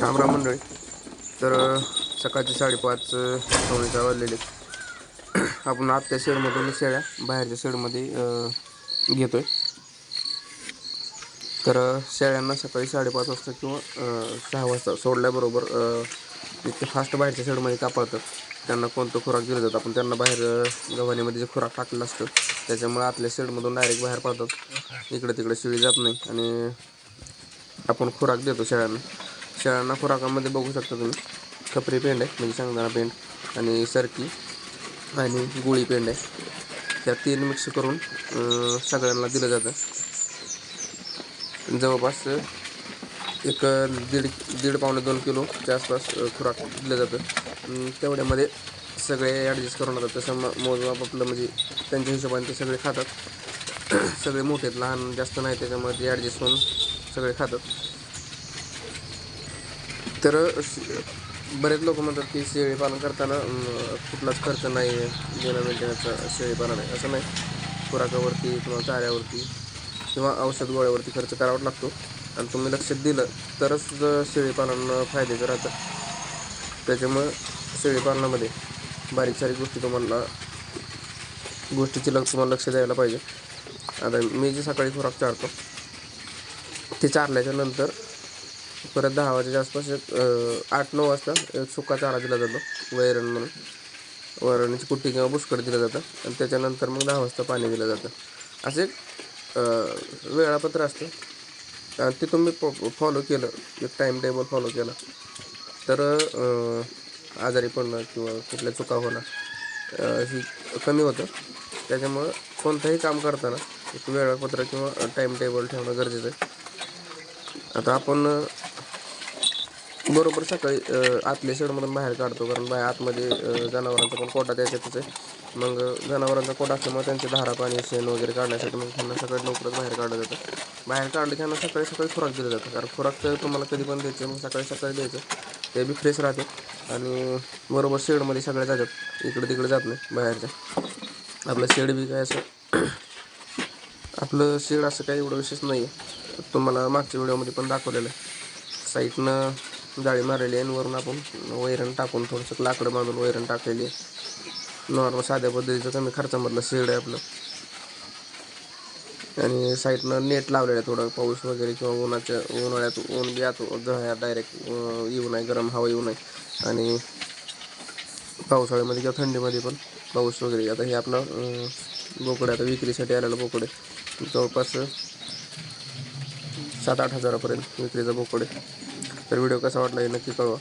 राम राम मंडळी. तर सकाळचे साडेपाच सवळीचा वाजलेले आपण आतल्या शेडमधून शेळ्या बाहेरच्या शेडमध्ये घेतो घेतोय. तर शेळ्यांना सकाळी साडेपाच वाजता किंवा सहा वाजता सोडल्याबरोबर ते इतके फास्ट बाहेरच्या शेडमध्ये कापाळतात त्यांना कोणतं खुराक दिलं जातं? आपण त्यांना बाहेर गव्हाणीमध्ये जे खुराक टाकलेलं असतं त्याच्यामुळे आतल्या शेडमधून डायरेक्ट बाहेर पडतात इकडे तिकडे शेळी जात नाही आणि आपण खुराक देतो शेळ्यांना. शेळ्यांना खुराकामध्ये बघू शकता तुम्ही. खपरी पेंड आहे म्हणजे शेंगदाणा पेंड आणि सरकी आणि गुळी पेंड आहे. त्या तीन मिक्स करून सगळ्यांना दिलं जातं. जवळपास एक दीड दीड पावणे दोन किलोच्या आसपास खुराक दिलं जातं. तेवढ्यामध्ये सगळे ॲडजस्ट करून होतात तसं म मोजमाप आपलं म्हणजे त्यांच्या हिशोबाने ते सगळे खातात. सगळे मोठे आहेत लहान जास्त नाही त्याच्यामुळे ते ॲडजस्ट होऊन सगळे खातात. तर बरेच लोक म्हणतात की शेळीपालन करताना कुठलाच खर्च नाही आहे देणं मेंटेनन्सचा शेळीपालन आहे असं नाही. खुराकावरती किंवा चाऱ्यावरती किंवा औषध गोळ्यावरती खर्च करावा लागतो. आणि तुम्ही लक्ष दिलं तरच शेळीपालन फायद्याचं राहतं. त्याच्यामुळं शेळीपालनामध्ये बारीक सारीक गोष्टी तुम्हाला गोष्टीची लक्ष तुम्हाला लक्ष द्यायला पाहिजे. आता मी जे सकाळी खुराक चारतो ते चारल्याच्या नंतर परत दहा वाजेच्या आसपास एक आठ नऊ वाजता एक सुका चारा दिला जातो वैरण म्हणून. वैरणीची कुट्टी किंवा पुष्कळ दिलं जातं आणि त्याच्यानंतर मग दहा वाजता पाणी दिलं जातं. असं एक वेळापत्र असतं. आणि ते तुम्ही फॉलो केलं एक टाईम टेबल फॉलो केलं तर आजारी पडणं किंवा कुठल्या चुका होणं ही कमी होतं. त्याच्यामुळं कोणतंही काम करताना एक वेळापत्र किंवा टाईम टेबल ठेवणं गरजेचं आहे. आता आपण बरोबर सकाळी आतल्या शेडमधून बाहेर काढतो कारण बाहेर आतमध्ये जनावरांचा पण कोटा त्याच्यातच आहे. मग जनावरांचा कोटा असल्यामुळे त्यांचे धारा पाणी शेण वगैरे काढण्यासाठी मग त्यांना सकाळी लवकरच बाहेर काढलं जातं. बाहेर काढलं की त्यांना सकाळी सकाळी खुराक दिलं जातं कारण खुराक तर तुम्हाला कधी पण द्यायचं मग सकाळी सकाळी द्यायचं. ते बी फ्रेश राहते. आणि बरोबर शेडमध्ये सगळे जातात इकडे तिकडे जात नाही बाहेरच्या. आपलं शेड बी काय असं आपलं शेड असं काही एवढं विशेष नाही आहे तुम्हाला मागच्या व्हिडिओमध्ये पण दाखवलेलं आहे. साईडनं जाळी मारलेली आहे आणि वरून आपण वैरण टाकून थोडंसं लाकडं बांधून वैरण टाकलेली आहे. नॉर्मल साध्या पद्धतीचं कमी खर्चामधलं शेड आहे आपलं. आणि साईडनं नेट लावलेलं आहे थोडं पाऊस वगैरे किंवा उन्हाच्या उन्हाळ्यात ऊन बी आत जळ्या डायरेक्ट येऊ नये गरम हवा येऊ नये. आणि पावसाळ्यामध्ये किंवा थंडीमध्ये पण पाऊस वगैरे. आता हे आपलं बोकडे बोकडं आता विक्रीसाठी आलेलं बोकडे जवळपास सात आठ हजारापर्यंत विक्रीचा बोकड तर व्हिडिओ कसा वाटला हे नक्की कळवा.